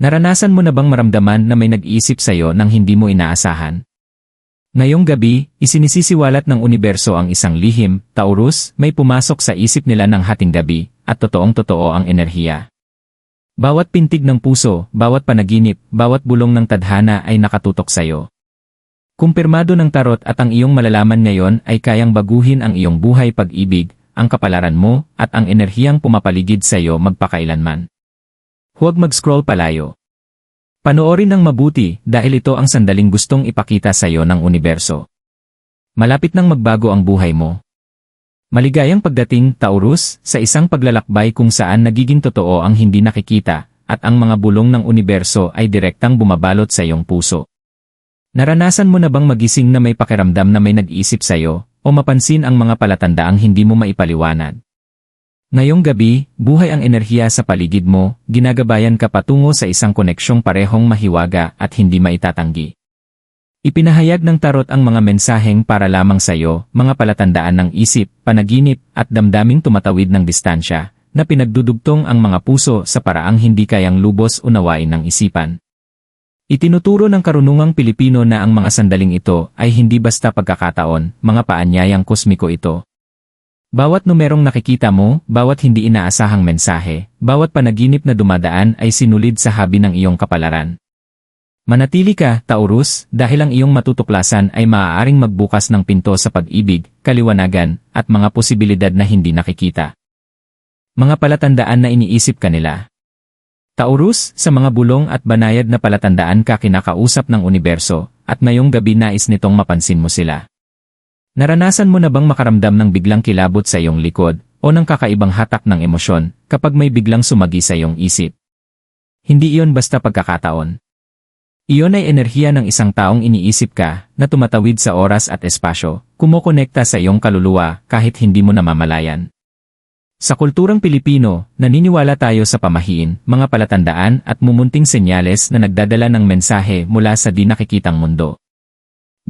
Naranasan mo na bang maramdaman na may nag-iisip sa'yo nang hindi mo inaasahan? Ngayong gabi, isinisisiwalat ng universo ang isang lihim, Taurus, may pumasok sa isip nila ng hating gabi, at totoong totoo ang enerhiya. Bawat pintig ng puso, bawat panaginip, bawat bulong ng tadhana ay nakatutok sa'yo. Kumpirmado ng tarot at ang iyong malalaman ngayon ay kayang baguhin ang iyong buhay pag-ibig, ang kapalaran mo, at ang enerhiyang pumapaligid sa iyo magpakailanman. Huwag mag-scroll palayo. Panoorin ng mabuti dahil ito ang sandaling gustong ipakita sa iyo ng universo. Malapit nang magbago ang buhay mo. Maligayang pagdating, Taurus, sa isang paglalakbay kung saan nagiging totoo ang hindi nakikita, at ang mga bulong ng universo ay direktang bumabalot sa iyong puso. Naranasan mo na bang magising na may pakiramdam na may nag-iisip sa iyo, o mapansin ang mga palatandaang hindi mo maipaliwanag? Ngayong gabi, buhay ang enerhiya sa paligid mo, ginagabayan ka patungo sa isang koneksyong parehong mahiwaga at hindi maitatanggi. Ipinahayag ng tarot ang mga mensaheng para lamang sa iyo, mga palatandaan ng isip, panaginip, at damdaming tumatawid ng distansya, na pinagdudugtong ang mga puso sa paraang hindi kayang lubos unawain ng isipan. Itinuturo ng karunungang Pilipino na ang mga sandaling ito ay hindi basta pagkakataon, mga paanyayang kosmiko ito, bawat numerong nakikita mo, bawat hindi inaasahang mensahe, bawat panaginip na dumadaan ay sinulid sa habi ng iyong kapalaran. Manatili ka, Taurus, dahil ang iyong matutuklasan ay maaaring magbukas ng pinto sa pag-ibig, kaliwanagan, at mga posibilidad na hindi nakikita. Mga palatandaan na iniisip ka nila. Taurus, sa mga bulong at banayad na palatandaan ka kinakausap ng universo, at ngayong gabi nais nitong mapansin mo sila. Naranasan mo na bang makaramdam ng biglang kilabot sa iyong likod o ng kakaibang hatak ng emosyon kapag may biglang sumagi sa iyong isip? Hindi iyon basta pagkakataon. Iyon ay enerhiya ng isang taong iniisip ka na tumatawid sa oras at espasyo, kumokonekta sa iyong kaluluwa kahit hindi mo namamalayan. Sa kulturang Pilipino, naniniwala tayo sa pamahiin, mga palatandaan at mumunting senyales na nagdadala ng mensahe mula sa di nakikitang mundo.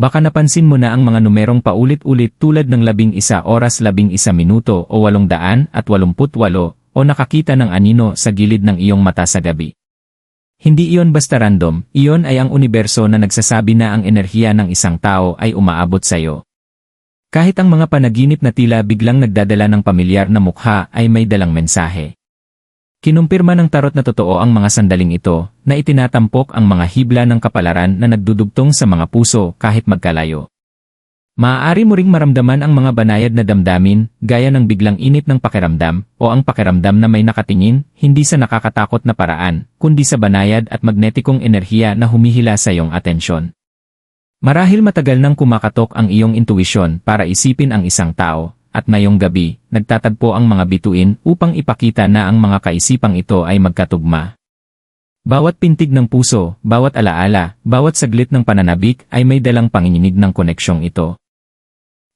Baka napansin mo na ang mga numerong paulit-ulit tulad ng labing isa oras labing isa minuto o walong daan at walumput walo o nakakita ng anino sa gilid ng iyong mata sa gabi. Hindi iyon basta random, iyon ay ang universo na nagsasabi na ang enerhiya ng isang tao ay umaabot sa iyo. Kahit ang mga panaginip na tila biglang nagdadala ng pamilyar na mukha ay may dalang mensahe. Kinumpirma ng tarot na totoo ang mga sandaling ito, na itinatampok ang mga hibla ng kapalaran na nagdudugtong sa mga puso kahit magkalayo. Maaari mo ring maramdaman ang mga banayad na damdamin, gaya ng biglang init ng pakiramdam, o ang pakiramdam na may nakatingin, hindi sa nakakatakot na paraan, kundi sa banayad at magnetikong enerhiya na humihila sa iyong atensyon. Marahil matagal nang kumakatok ang iyong intuisyon para isipin ang isang tao, at ngayong gabi, nagtatagpo ang mga bituin upang ipakita na ang mga kaisipang ito ay magkatugma. Bawat pintig ng puso, bawat alaala, bawat saglit ng pananabik ay may dalang panginginig ng koneksyong ito.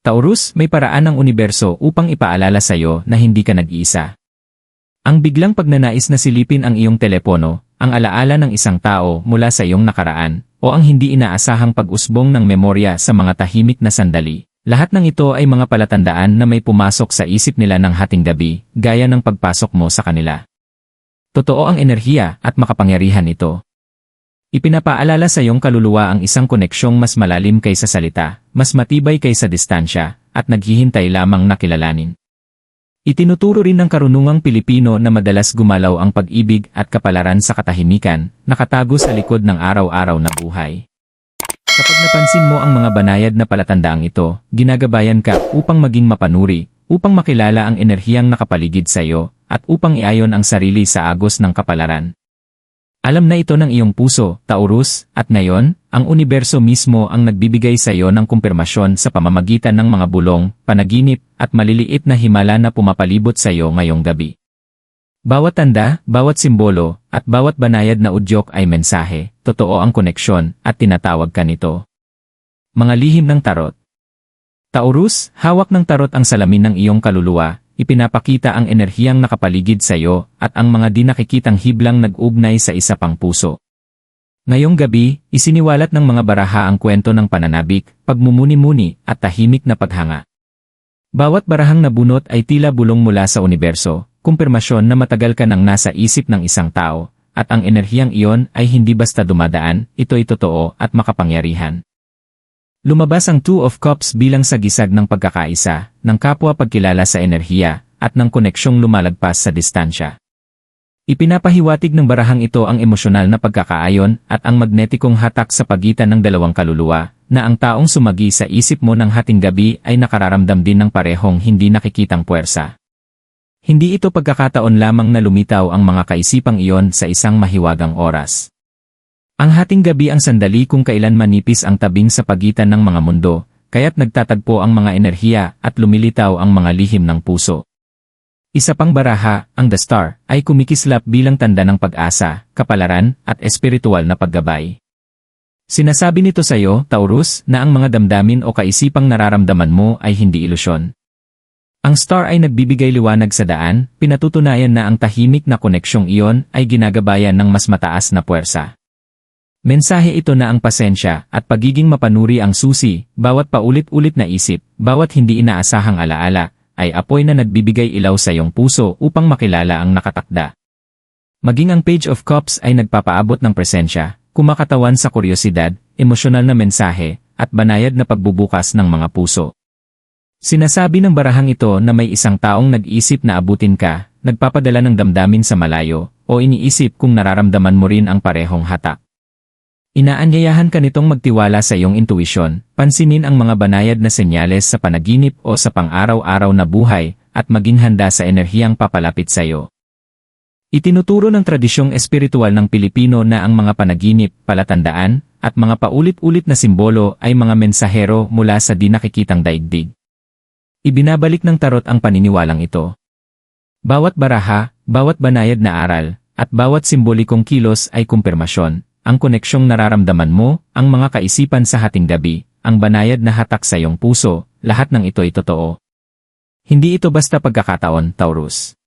Taurus, may paraan ng universo upang ipaalala sa iyo na hindi ka nag-iisa. Ang biglang pagnanais na silipin ang iyong telepono, ang alaala ng isang tao mula sa iyong nakaraan, o ang hindi inaasahang pag-usbong ng memorya sa mga tahimik na sandali, lahat ng ito ay mga palatandaan na may pumasok sa isip nila ng hating gabi, gaya ng pagpasok mo sa kanila. Totoo ang enerhiya at makapangyarihan ito. Ipinapaalala sa iyong kaluluwa ang isang koneksyong mas malalim kaysa salita, mas matibay kaysa distansya, at naghihintay lamang na kilalanin. Itinuturo rin ng karunungang Pilipino na madalas gumalaw ang pag-ibig at kapalaran sa katahimikan, nakatago sa likod ng araw-araw na buhay. Kapag napansin mo ang mga banayad na palatandaang ito, ginagabayan ka upang maging mapanuri, upang makilala ang enerhiyang nakapaligid sa iyo, at upang iayon ang sarili sa agos ng kapalaran. Alam na ito ng iyong puso, Taurus, at ngayon, ang universo mismo ang nagbibigay sa iyo ng kumpirmasyon sa pamamagitan ng mga bulong, panaginip, at maliliit na himala na pumapalibot sa iyo ngayong gabi. Bawat tanda, bawat simbolo, at bawat banayad na udyok ay mensahe, totoo ang koneksyon, at tinatawag ka nito. Mga lihim ng tarot Taurus, hawak ng tarot ang salamin ng iyong kaluluwa, ipinapakita ang enerhiyang nakapaligid sa iyo, at ang mga di nakikitang hiblang nag-ugnay sa isa pang puso. Ngayong gabi, isiniwalat ng mga baraha ang kwento ng pananabik, pagmumuni-muni, at tahimik na paghanga. Bawat barahang nabunot ay tila bulong mula sa universo, kumpirmasyon na matagal ka nang nasa isip ng isang tao, at ang enerhiyang iyon ay hindi basta dumadaan, ito ay totoo at makapangyarihan. Lumabas ang Two of Cups bilang sagisag ng pagkakaisa, ng kapwa pagkilala sa enerhiya, at ng koneksyong lumalagpas sa distansya. Ipinapahiwatig ng barahang ito ang emosyonal na pagkakaayon at ang magnetikong hatak sa pagitan ng dalawang kaluluwa, na ang taong sumagi sa isip mo ng hating gabi ay nakararamdam din ng parehong hindi nakikitang puwersa. Hindi ito pagkakataon lamang na lumitaw ang mga kaisipang iyon sa isang mahiwagang oras. Ang hating gabi ang sandali kung kailan manipis ang tabing sa pagitan ng mga mundo, kaya't nagtatagpo ang mga enerhiya at lumilitaw ang mga lihim ng puso. Isa pang baraha, ang The Star, ay kumikislap bilang tanda ng pag-asa, kapalaran, at espiritual na paggabay. Sinasabi nito sa iyo, Taurus, na ang mga damdamin o kaisipang nararamdaman mo ay hindi ilusyon. Ang star ay nagbibigay liwanag sa daan, pinatutunayan na ang tahimik na koneksyong iyon ay ginagabayan ng mas mataas na puwersa. Mensahe ito na ang pasensya at pagiging mapanuri ang susi, bawat paulit-ulit na isip, bawat hindi inaasahang alaala, ay apoy na nagbibigay ilaw sa iyong puso upang makilala ang nakatakda. Maging ang Page of Cups ay nagpapaabot ng presensya, kumakatawan sa kuryosidad, emosyonal na mensahe, at banayad na pagbubukas ng mga puso. Sinasabi ng barahang ito na may isang taong nag-isip na abutin ka, nagpapadala ng damdamin sa malayo, o iniisip kung nararamdaman mo rin ang parehong hatak. Inaanyayahan ka nitong magtiwala sa iyong intuisyon, pansinin ang mga banayad na senyales sa panaginip o sa pang-araw-araw na buhay, at maging handa sa enerhiyang papalapit sa iyo. Itinuturo ng tradisyong espiritual ng Pilipino na ang mga panaginip, palatandaan, at mga paulit-ulit na simbolo ay mga mensahero mula sa di nakikitang daigdig. Ibinabalik ng tarot ang paniniwalang ito. Bawat baraha, bawat banayad na aral, at bawat simbolikong kilos ay kumpirmasyon, ang koneksyong nararamdaman mo, ang mga kaisipan sa hating gabi, ang banayad na hatak sa iyong puso, lahat ng ito ay totoo. Hindi ito basta pagkakataon, Taurus.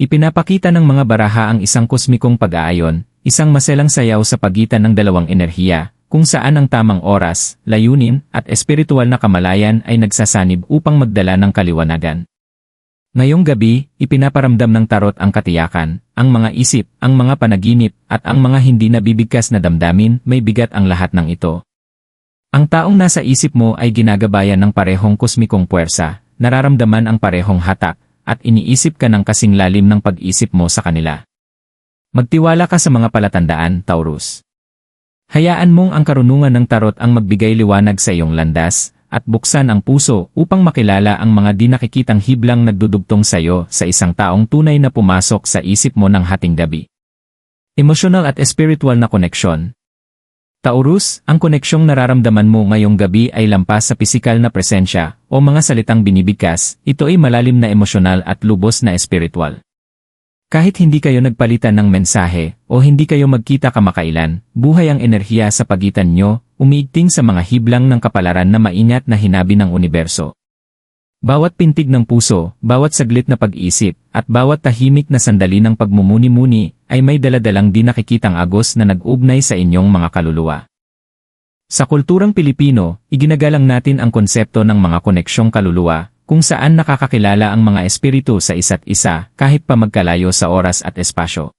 Ipinapakita ng mga baraha ang isang kosmikong pag-aayon, isang maselang sayaw sa pagitan ng dalawang enerhiya, kung saan ang tamang oras, layunin, at espiritual na kamalayan ay nagsasanib upang magdala ng kaliwanagan. Ngayong gabi, ipinaparamdam ng tarot ang katiyakan, ang mga isip, ang mga panaginip, at ang mga hindi nabibigkas na damdamin, may bigat ang lahat ng ito. Ang taong nasa isip mo ay ginagabayan ng parehong kosmikong puwersa, nararamdaman ang parehong hatak, at iniisip ka ng kasing lalim ng pag-isip mo sa kanila. Magtiwala ka sa mga palatandaan, Taurus. Hayaan mong ang karunungan ng tarot ang magbigay liwanag sa iyong landas, at buksan ang puso upang makilala ang mga di nakikitang hiblang nagdudugtong sa iyo sa isang taong tunay na pumasok sa isip mo ng hating gabi. Emotional at spiritual na koneksyon. Taurus, ang koneksyong nararamdaman mo ngayong gabi ay lampas sa pisikal na presensya o mga salitang binibigkas, ito ay malalim na emosyonal at lubos na espiritual. Kahit hindi kayo nagpalitan ng mensahe o hindi kayo magkita kamakailan, buhay ang enerhiya sa pagitan nyo, umiigting sa mga hiblang ng kapalaran na maingat na hinabi ng universo. Bawat pintig ng puso, bawat saglit na pag-isip, at bawat tahimik na sandali ng pagmumuni-muni ay may daladalang di nakikitang agos na nag-ugnay sa inyong mga kaluluwa. Sa kulturang Pilipino, iginagalang natin ang konsepto ng mga koneksyong kaluluwa, kung saan nakakakilala ang mga espiritu sa isa't isa kahit pa magkalayo sa oras at espasyo.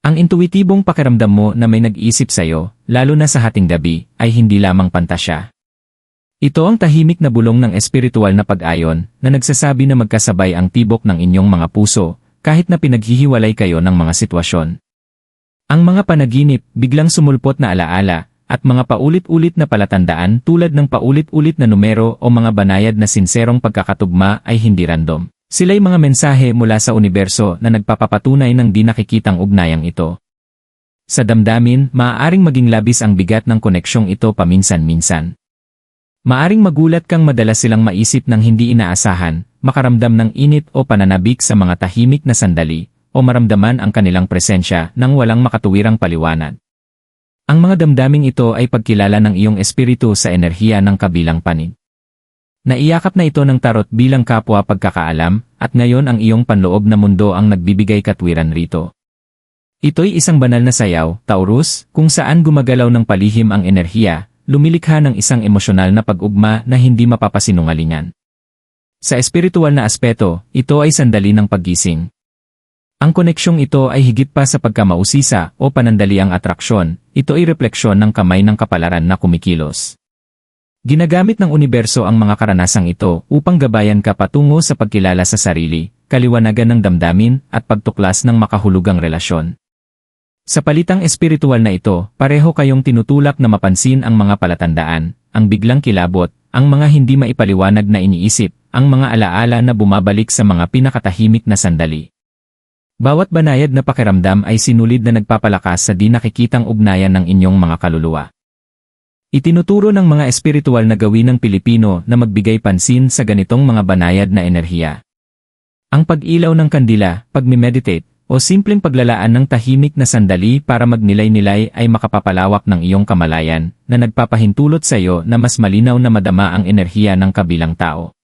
Ang intuitibong pakiramdam mo na may nag-isip sa'yo, lalo na sa hating gabi, ay hindi lamang pantasya. Ito ang tahimik na bulong ng espiritual na pag-ayon na nagsasabi na magkasabay ang tibok ng inyong mga puso kahit na pinaghihiwalay kayo ng mga sitwasyon. Ang mga panaginip, biglang sumulpot na alaala, at mga paulit-ulit na palatandaan tulad ng paulit-ulit na numero o mga banayad na sinserong pagkakatugma ay hindi random. Sila'y mga mensahe mula sa universo na nagpapapatunay ng di nakikitang ugnayang ito. Sa damdamin, maaaring maging labis ang bigat ng koneksyong ito paminsan-minsan. Maaring magulat kang madalas silang maisip ng hindi inaasahan, makaramdam ng init o pananabik sa mga tahimik na sandali, o maramdaman ang kanilang presensya nang walang makatuwirang paliwanag. Ang mga damdaming ito ay pagkilala ng iyong espiritu sa enerhiya ng kabilang panig. Naiyakap na ito ng tarot bilang kapwa pagkakaalam, at ngayon ang iyong panloob na mundo ang nagbibigay katwiran rito. Ito'y isang banal na sayaw, Taurus, kung saan gumagalaw ng palihim ang enerhiya, lumilikha ng isang emosyonal na pag-ugma na hindi mapapasinungalingan. Sa espiritual na aspeto, ito ay sandali ng paggising. Ang koneksyong ito ay higit pa sa pagkamausisa o panandaliang atraksyon, ito ay refleksyon ng kamay ng kapalaran na kumikilos. Ginagamit ng universo ang mga karanasang ito upang gabayan ka patungo sa pagkilala sa sarili, kaliwanagan ng damdamin, at pagtuklas ng makahulugang relasyon. Sa palitang espiritual na ito, pareho kayong tinutulak na mapansin ang mga palatandaan, ang biglang kilabot, ang mga hindi maipaliwanag na iniisip, ang mga alaala na bumabalik sa mga pinakatahimik na sandali. Bawat banayad na pakiramdam ay sinulid na nagpapalakas sa di nakikitang ugnayan ng inyong mga kaluluwa. Itinuturo ng mga espiritual na gawin ng Pilipino na magbigay pansin sa ganitong mga banayad na enerhiya. Ang pag-ilaw ng kandila, pagmimeditate, o simpleng paglalaan ng tahimik na sandali para magnilay-nilay ay makapapalawak ng iyong kamalayan na nagpapahintulot sa iyo na mas malinaw na madama ang enerhiya ng kabilang tao.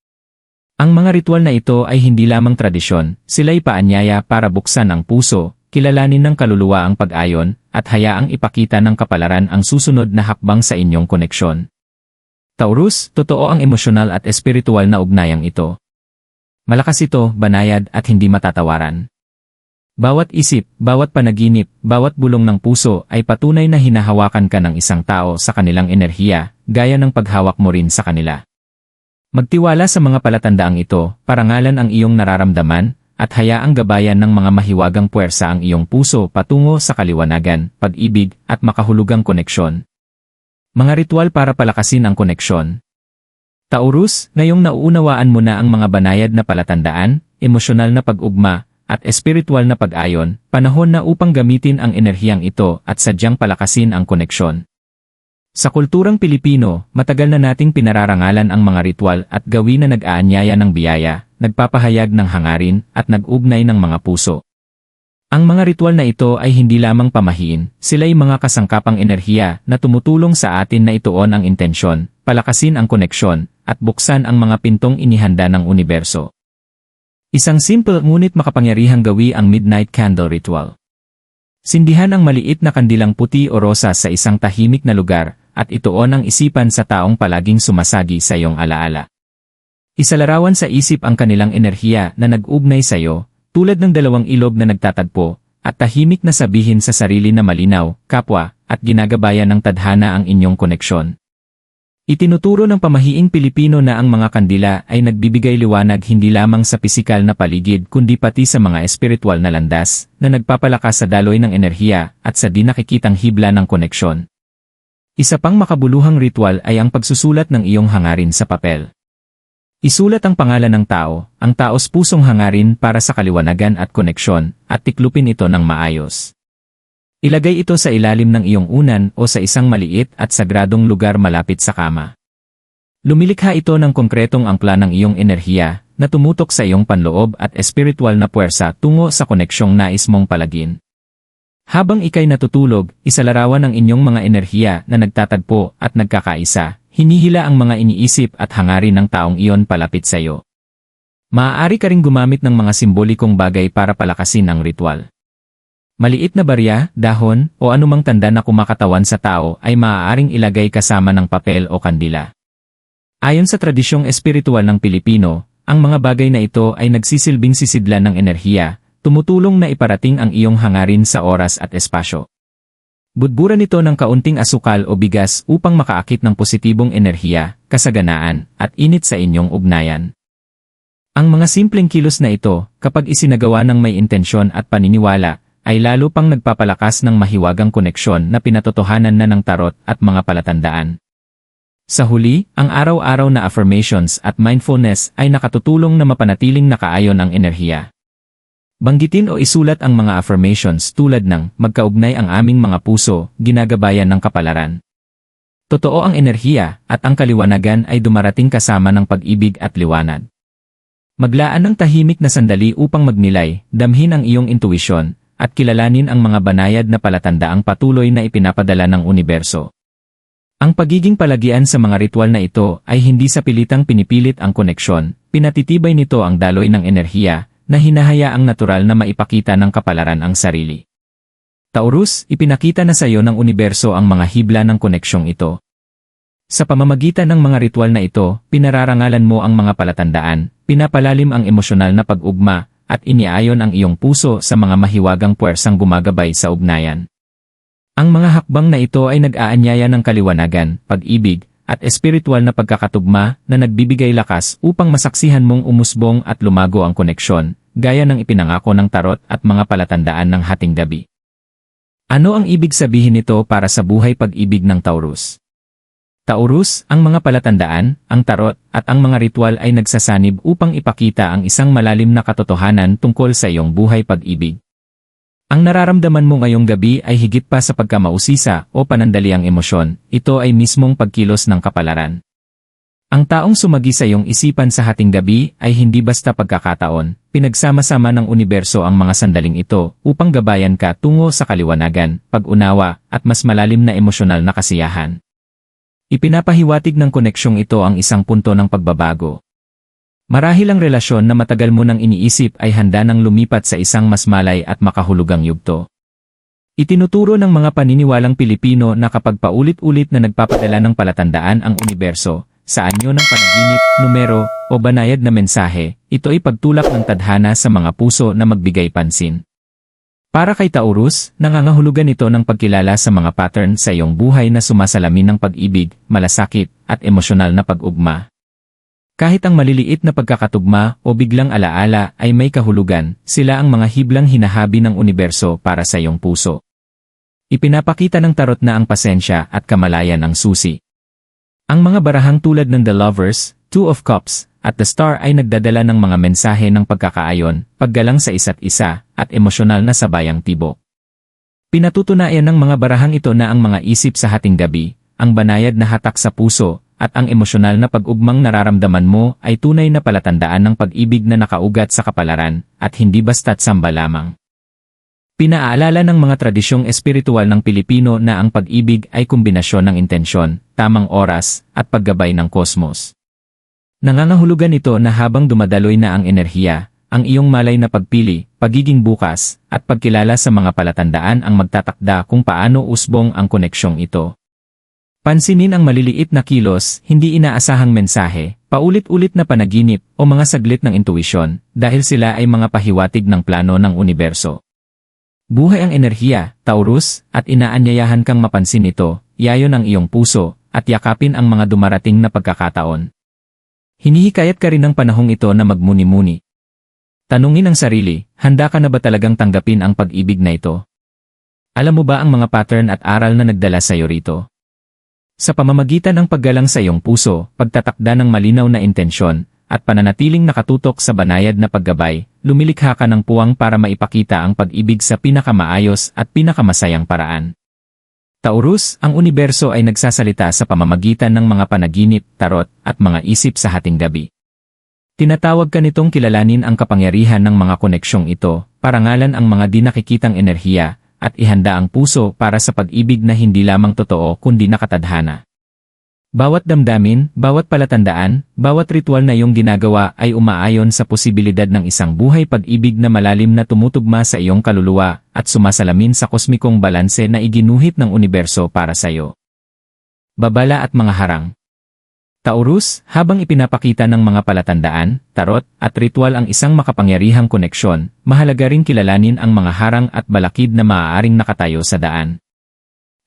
Ang mga ritual na ito ay hindi lamang tradisyon, sila'y paanyaya para buksan ang puso, kilalanin ng kaluluwa ang pag-ayon, at hayaang ipakita ng kapalaran ang susunod na hakbang sa inyong koneksyon. Taurus, totoo ang emosyonal at espiritual na ugnayang ito. Malakas ito, banayad at hindi matatawaran. Bawat isip, bawat panaginip, bawat bulong ng puso ay patunay na hinahawakan ka ng isang tao sa kanilang enerhiya, gaya ng paghawak mo rin sa kanila. Magtiwala sa mga palatandaang ito, parangalan ang iyong nararamdaman, at hayaang gabayan ng mga mahiwagang puwersa ang iyong puso patungo sa kaliwanagan, pag-ibig, at makahulugang koneksyon. Mga ritual para palakasin ang koneksyon. Taurus, ngayong nauunawaan mo na ang mga banayad na palatandaan, emosyonal na pag-ugma, at espiritual na pag-ayon, panahon na upang gamitin ang enerhiyang ito at sadyang palakasin ang koneksyon. Sa kulturang Pilipino, matagal na nating pinararangalan ang mga ritual at gawin na nag-aanyaya ng biyaya, nagpapahayag ng hangarin, at nag-ugnay ng mga puso. Ang mga ritual na ito ay hindi lamang pamahiin, sila'y mga kasangkapang enerhiya na tumutulong sa atin na ituon ang intensyon, palakasin ang koneksyon, at buksan ang mga pintong inihanda ng universo. Isang simple ngunit makapangyarihang gawi ang Midnight Candle Ritual. Sindihan ang maliit na kandilang puti o rosa sa isang tahimik na lugar, at ituon ang isipan sa taong palaging sumasagi sa iyong alaala. Isalarawan sa isip ang kanilang enerhiya na nag-ugnay sa iyo, tulad ng dalawang ilog na nagtatagpo, at tahimik na sabihin sa sarili na malinaw, kapwa, at ginagabayan ng tadhana ang inyong koneksyon. Itinuturo ng pamahiing Pilipino na ang mga kandila ay nagbibigay liwanag hindi lamang sa pisikal na paligid kundi pati sa mga espiritual na landas na nagpapalakas sa daloy ng enerhiya at sa di nakikitang hibla ng koneksyon. Isa pang makabuluhang ritual ay ang pagsusulat ng iyong hangarin sa papel. Isulat ang pangalan ng tao, ang taos pusong hangarin para sa kaliwanagan at koneksyon, at tiklupin ito ng maayos. Ilagay ito sa ilalim ng iyong unan o sa isang maliit at sagradong lugar malapit sa kama. Lumilikha ito ng konkretong angkla ng iyong enerhiya na tumutok sa iyong panloob at espiritual na puwersa tungo sa koneksyong nais mong palagin. Habang ikay natutulog, isalarawan ang inyong mga enerhiya na nagtatagpo at nagkakaisa, hinihila ang mga iniisip at hangarin ng taong iyon palapit sa iyo. Maaari ka ring gumamit ng mga simbolikong bagay para palakasin ang ritual. Maliit na barya, dahon, o anumang tanda na kumakatawan sa tao ay maaaring ilagay kasama ng papel o kandila. Ayon sa tradisyong espiritual ng Pilipino, ang mga bagay na ito ay nagsisilbing sisidlan ng enerhiya, tumutulong na iparating ang iyong hangarin sa oras at espasyo. Budburan nito ng kaunting asukal o bigas upang makaakit ng positibong enerhiya, kasaganaan, at init sa inyong ugnayan. Ang mga simpleng kilos na ito, kapag isinagawa ng may intensyon at paniniwala, ay lalo pang nagpapalakas ng mahiwagang koneksyon na pinatotohanan na ng tarot at mga palatandaan. Sa huli, ang araw-araw na affirmations at mindfulness ay nakatutulong na mapanatiling nakaayon ang enerhiya. Banggitin o isulat ang mga affirmations tulad ng magkaugnay ang aming mga puso, ginagabayan ng kapalaran. Totoo ang enerhiya at ang kaliwanagan ay dumarating kasama ng pag-ibig at liwanag. Maglaan ng tahimik na sandali upang magnilay, damhin ang iyong intuisyon, at kilalanin ang mga banayad na palatandaang patuloy na ipinapadala ng universo. Ang pagiging palagian sa mga ritual na ito ay hindi sa pilitang pinipilit ang koneksyon, pinatitibay nito ang daloy ng enerhiya, na hinahayaang natural na maipakita ng kapalaran ang sarili. Taurus, ipinakita na sa iyo ng universo ang mga hibla ng koneksyong ito. Sa pamamagitan ng mga ritual na ito, pinararangalan mo ang mga palatandaan, pinapalalim ang emosyonal na pag-ugma, at iniayon ang iyong puso sa mga mahiwagang puwersang gumagabay sa ugnayan. Ang mga hakbang na ito ay nag-aanyaya ng kaliwanagan, pag-ibig, at espiritual na pagkakatugma na nagbibigay lakas upang masaksihan mong umusbong at lumago ang koneksyon, gaya ng ipinangako ng tarot at mga palatandaan ng hating gabi. Ano ang ibig sabihin nito para sa buhay pag-ibig ng Taurus? Taurus, ang mga palatandaan, ang tarot, at ang mga ritual ay nagsasanib upang ipakita ang isang malalim na katotohanan tungkol sa iyong buhay pag-ibig. Ang nararamdaman mo ngayong gabi ay higit pa sa pagkamausisa o panandaliang emosyon, ito ay mismong pagkilos ng kapalaran. Ang taong sumagi sa iyong isipan sa hating gabi ay hindi basta pagkakataon, pinagsama-sama ng universo ang mga sandaling ito upang gabayan ka tungo sa kaliwanagan, pag-unawa, at mas malalim na emosyonal na kasiyahan. Ipinapahiwatig ng koneksyong ito ang isang punto ng pagbabago. Marahil ang relasyon na matagal mo nang iniisip ay handa nang lumipat sa isang mas malay at makahulugang yugto. Itinuturo ng mga paniniwalang Pilipino na kapag paulit-ulit na nagpapadala ng palatandaan ang universo, sa anyo ng panaginip, numero, o banayad na mensahe, ito ay pagtulak ng tadhana sa mga puso na magbigay pansin. Para kay Taurus, nangangahulugan ito ng pagkilala sa mga pattern sa iyong buhay na sumasalamin ng pag-ibig, malasakit, at emosyonal na pag-ugma. Kahit ang maliliit na pagkakatugma o biglang alaala ay may kahulugan, sila ang mga hiblang hinahabi ng universo para sa iyong puso. Ipinapakita ng tarot na ang pasensya at kamalayan ang susi. Ang mga barahang tulad ng The Lovers, Two of Cups, at The Star ay nagdadala ng mga mensahe ng pagkakaayon, paggalang sa isa't isa, at emosyonal na sabayang tibok. Pinatutunayan ng mga barahang ito na ang mga isip sa hating gabi, ang banayad na hatak sa puso, at ang emosyonal na pag-ugmang nararamdaman mo ay tunay na palatandaan ng pag-ibig na nakaugat sa kapalaran, at hindi basta't samba lamang. Pinaalala ng mga tradisyong espiritual ng Pilipino na ang pag-ibig ay kombinasyon ng intensyon, tamang oras, at paggabay ng kosmos. Nangangahulugan ito na habang dumadaloy na ang enerhiya, ang iyong malay na pagpili, pagiging bukas, at pagkilala sa mga palatandaan ang magtatakda kung paano usbong ang koneksyong ito. Pansinin ang maliliit na kilos, hindi inaasahang mensahe, paulit-ulit na panaginip, o mga saglit ng intuisyon, dahil sila ay mga pahiwatig ng plano ng universo. Buhay ang enerhiya, Taurus, at inaanyayahan kang mapansin ito, yayon ang iyong puso, at yakapin ang mga dumarating na pagkakataon. Hinihikayat ka rin ng panahong ito na magmuni-muni. Tanungin ang sarili, handa ka na ba talagang tanggapin ang pag-ibig na ito? Alam mo ba ang mga pattern at aral na nagdala sa iyo rito? Sa pamamagitan ng paggalang sa iyong puso, pagtatakda ng malinaw na intensyon, at pananatiling nakatutok sa banayad na paggabay, lumilikha ka ng puwang para maipakita ang pag-ibig sa pinakamaayos at pinakamasayang paraan. Taurus, ang universo ay nagsasalita sa pamamagitan ng mga panaginip, tarot, at mga isip sa hating gabi. Tinatawag ka nitong kilalanin ang kapangyarihan ng mga koneksyong ito, parangalan ang mga di nakikitang enerhiya, at ihanda ang puso para sa pag-ibig na hindi lamang totoo kundi nakatadhana. Bawat damdamin, bawat palatandaan, bawat ritual na iyong ginagawa ay umaayon sa posibilidad ng isang buhay pag-ibig na malalim na tumutugma sa iyong kaluluwa at sumasalamin sa kosmikong balanse na iginuhit ng universo para sa iyo. Babala at mga harang Taurus, habang ipinapakita ng mga palatandaan, tarot, at ritual ang isang makapangyarihang koneksyon, mahalaga ring kilalanin ang mga harang at balakid na maaaring nakatayo sa daan.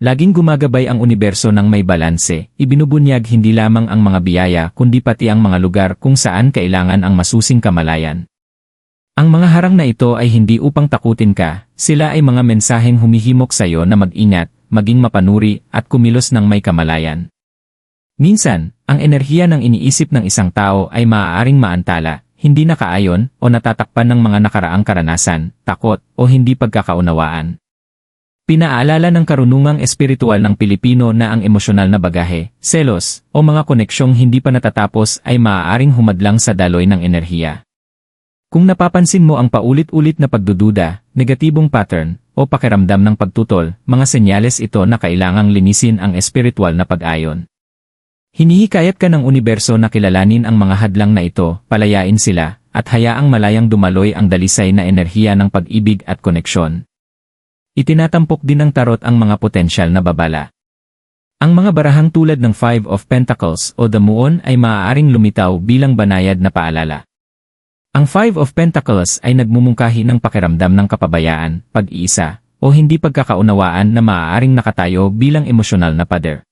Laging gumagabay ang universo ng may balanse, ibinubunyag hindi lamang ang mga biyaya kundi pati ang mga lugar kung saan kailangan ang masusing kamalayan. Ang mga harang na ito ay hindi upang takutin ka, sila ay mga mensaheng humihimok sa iyo na mag-ingat, maging mapanuri, at kumilos ng may kamalayan. Minsan, ang enerhiya ng iniisip ng isang tao ay maaaring maantala, hindi nakaayon o natatakpan ng mga nakaraang karanasan, takot, o hindi pagkakaunawaan. Pinaalala ng karunungang espiritual ng Pilipino na ang emosyonal na bagahe, selos, o mga koneksyong hindi pa natatapos ay maaaring humadlang sa daloy ng enerhiya. Kung napapansin mo ang paulit-ulit na pagdududa, negatibong pattern, o pakiramdam ng pagtutol, mga senyales ito na kailangang linisin ang espiritual na pag-ayon. Hinihikayat ka ng universo na kilalanin ang mga hadlang na ito, palayain sila, at hayaang malayang dumaloy ang dalisay na enerhiya ng pag-ibig at koneksyon. Itinatampok din ng tarot ang mga potensyal na babala. Ang mga barahang tulad ng Five of Pentacles o the Moon ay maaaring lumitaw bilang banayad na paalala. Ang Five of Pentacles ay nagmumungkahi ng pakiramdam ng kapabayaan, pag-iisa, o hindi pagkakaunawaan na maaaring nakatayo bilang emosyonal na pader.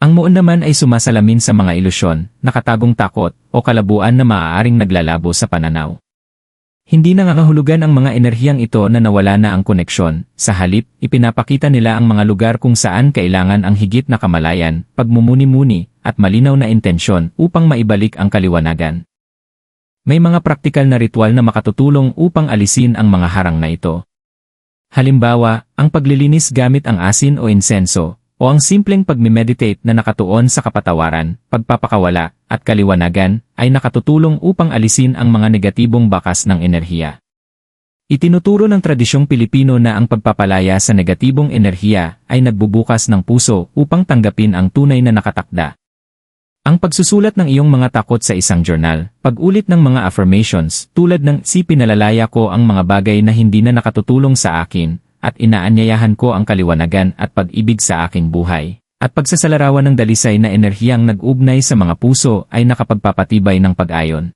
Ang muon naman ay sumasalamin sa mga ilusyon, nakatagong takot, o kalabuan na maaaring naglalabo sa pananaw. Hindi nangangahulugan ang mga enerhiyang ito na nawala na ang koneksyon, sa halip, ipinapakita nila ang mga lugar kung saan kailangan ang higit na kamalayan, pagmumuni-muni, at malinaw na intensyon upang maibalik ang kaliwanagan. May mga praktikal na ritual na makatutulong upang alisin ang mga harang na ito. Halimbawa, ang paglilinis gamit ang asin o insenso, o ang simpleng pagmimeditate na nakatuon sa kapatawaran, pagpapakawala, at kaliwanagan, ay nakatutulong upang alisin ang mga negatibong bakas ng enerhiya. Itinuturo ng tradisyong Pilipino na ang pagpapalaya sa negatibong enerhiya ay nagbubukas ng puso upang tanggapin ang tunay na nakatakda. Ang pagsusulat ng iyong mga takot sa isang journal, pag-ulit ng mga affirmations tulad ng si pinalalaya ko ang mga bagay na hindi na nakatutulong sa akin, at inaanyayahan ko ang kaliwanagan at pag-ibig sa aking buhay. At pagsasalarawan ng dalisay na enerhiyang nag-ugnay sa mga puso ay nakapagpapatibay ng pag-ayon.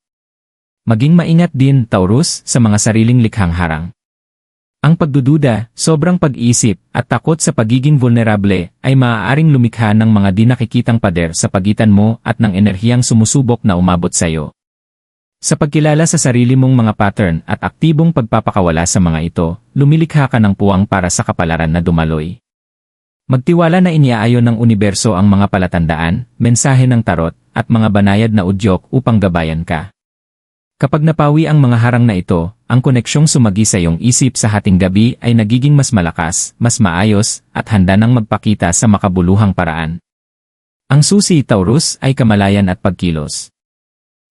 Maging maingat din, Taurus, sa mga sariling likhang harang. Ang pagdududa, sobrang pag-isip, at takot sa pagiging vulnerable ay maaaring lumikha ng mga di nakikitang pader sa pagitan mo at ng enerhiyang sumusubok na umabot sa iyo. Sa pagkilala sa sarili mong mga pattern at aktibong pagpapakawala sa mga ito, lumilikha ka ng puwang para sa kapalaran na dumaloy. Magtiwala na iniaayon ng universo ang mga palatandaan, mensahe ng tarot, at mga banayad na udyok upang gabayan ka. Kapag napawi ang mga harang na ito, ang koneksyong sumagi sa iyong isip sa hating gabi ay nagiging mas malakas, mas maayos, at handa nang magpakita sa makabuluhang paraan. Ang susi, Taurus, ay kamalayan at pagkilos.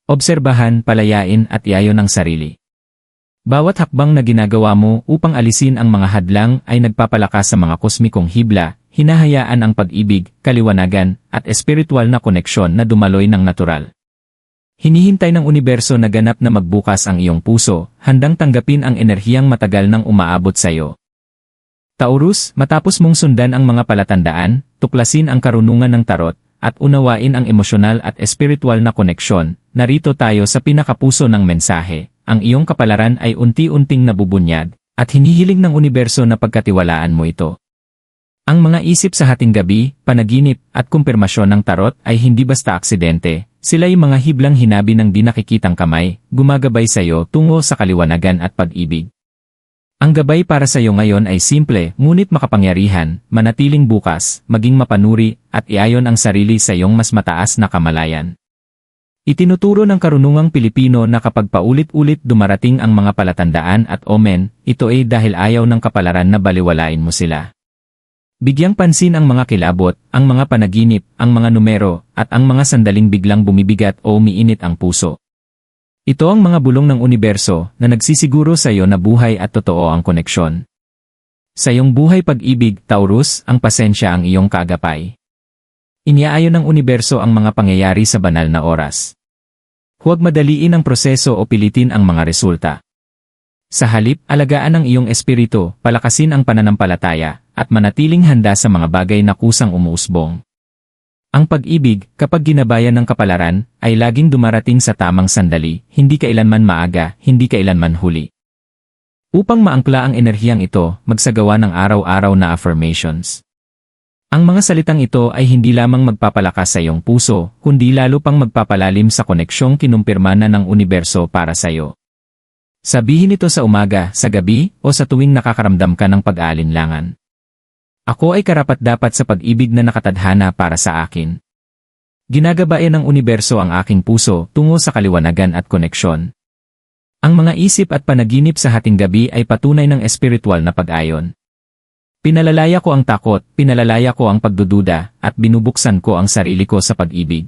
Obserbahan, palayain at iayon ang sarili. Bawat hakbang na ginagawa mo upang alisin ang mga hadlang ay nagpapalakas sa mga kosmikong hibla, hinahayaan ang pag-ibig, kaliwanagan, at espiritual na koneksyon na dumaloy ng natural. Hinihintay ng universo na ganap na magbukas ang iyong puso, handang tanggapin ang enerhiyang matagal nang umaabot sa iyo. Taurus, matapos mong sundan ang mga palatandaan, tuklasin ang karunungan ng tarot, at unawain ang emosyonal at espiritual na koneksyon, narito tayo sa pinakapuso ng mensahe. Ang iyong kapalaran ay unti-unting nabubunyad, at hinihiling ng universo na pagkatiwalaan mo ito. Ang mga isip sa hating gabi, panaginip, at kumpirmasyon ng tarot ay hindi basta aksidente, sila'y mga hiblang hinabi ng di nakikitang kamay, gumagabay sa iyo tungo sa kaliwanagan at pag-ibig. Ang gabay para sa iyo ngayon ay simple, ngunit makapangyarihan, manatiling bukas, maging mapanuri, at iayon ang sarili sa iyong mas mataas na kamalayan. Itinuturo ng karunungang Pilipino na kapag paulit-ulit dumarating ang mga palatandaan at omen, ito ay dahil ayaw ng kapalaran na baliwalain mo sila. Bigyang pansin ang mga kilabot, ang mga panaginip, ang mga numero, at ang mga sandaling biglang bumibigat o umiinit ang puso. Ito ang mga bulong ng universo na nagsisiguro sa iyo na buhay at totoo ang koneksyon. Sa iyong buhay pag-ibig, Taurus, ang pasensya ang iyong kagapay. Iniaayon ng universo ang mga pangyayari sa banal na oras. Huwag madaliin ang proseso o pilitin ang mga resulta. Sa halip, alagaan ang iyong espiritu, palakasin ang pananampalataya, at manatiling handa sa mga bagay na kusang umuusbong. Ang pag-ibig, kapag ginabayan ng kapalaran, ay laging dumarating sa tamang sandali, hindi kailanman maaga, hindi kailanman huli. Upang maangkla ang enerhiyang ito, magsagawa ng araw-araw na affirmations. Ang mga salitang ito ay hindi lamang magpapalakas sa iyong puso, kundi lalo pang magpapalalim sa koneksyong kinumpirma na ng universo para sa iyo. Sabihin ito sa umaga, sa gabi, o sa tuwing nakakaramdam ka ng pag-aalinlangan. Ako ay karapat-dapat sa pag-ibig na nakatadhana para sa akin. Ginagabayan ng universo ang aking puso tungo sa kaliwanagan at koneksyon. Ang mga isip at panaginip sa hating gabi ay patunay ng espiritual na pag-ayon. Pinalalaya ko ang takot, pinalalaya ko ang pagdududa, at binubuksan ko ang sarili ko sa pag-ibig.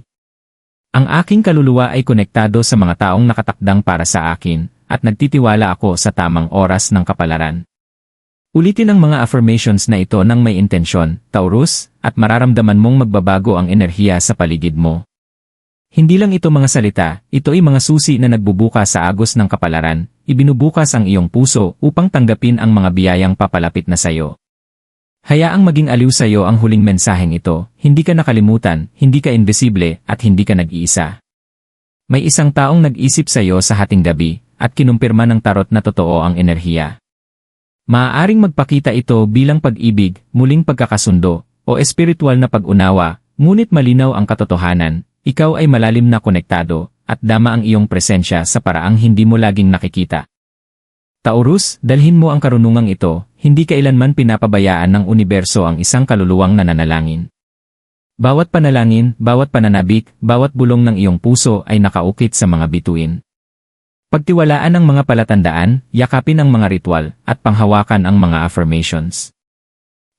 Ang aking kaluluwa ay konektado sa mga taong nakatakdang para sa akin, at nagtitiwala ako sa tamang oras ng kapalaran. Ulitin ang mga affirmations na ito ng may intensyon, Taurus, at mararamdaman mong magbabago ang enerhiya sa paligid mo. Hindi lang ito mga salita, ito ay mga susi na nagbubukas sa agos ng kapalaran, ibinubukas ang iyong puso upang tanggapin ang mga biyayang papalapit na sayo. Hayaang maging aliw sa iyo ang huling mensaheng ito, hindi ka nakalimutan, hindi ka invisible, at hindi ka nag-iisa. May isang taong nag-isip sa iyo sa hating gabi, at kinumpirma ng tarot na totoo ang enerhiya. Maaaring magpakita ito bilang pag-ibig, muling pagkakasundo, o espiritual na pag-unawa, ngunit malinaw ang katotohanan, ikaw ay malalim na konektado, at dama ang iyong presensya sa paraang hindi mo laging nakikita. Taurus, dalhin mo ang karunungang ito, hindi kailanman pinapabayaan ng universo ang isang kaluluwang nananalangin. Bawat panalangin, bawat pananabik, bawat bulong ng iyong puso ay nakaukit sa mga bituin. Pagtiwalaan ang mga palatandaan, yakapin ang mga ritual, at panghawakan ang mga affirmations.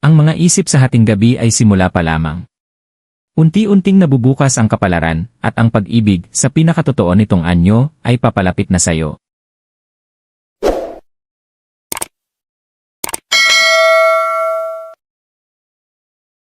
Ang mga isip sa hating gabi ay simula pa lamang. Unti-unting nabubukas ang kapalaran, at ang pag-ibig sa pinakatotoo nitong anyo ay papalapit na sayo.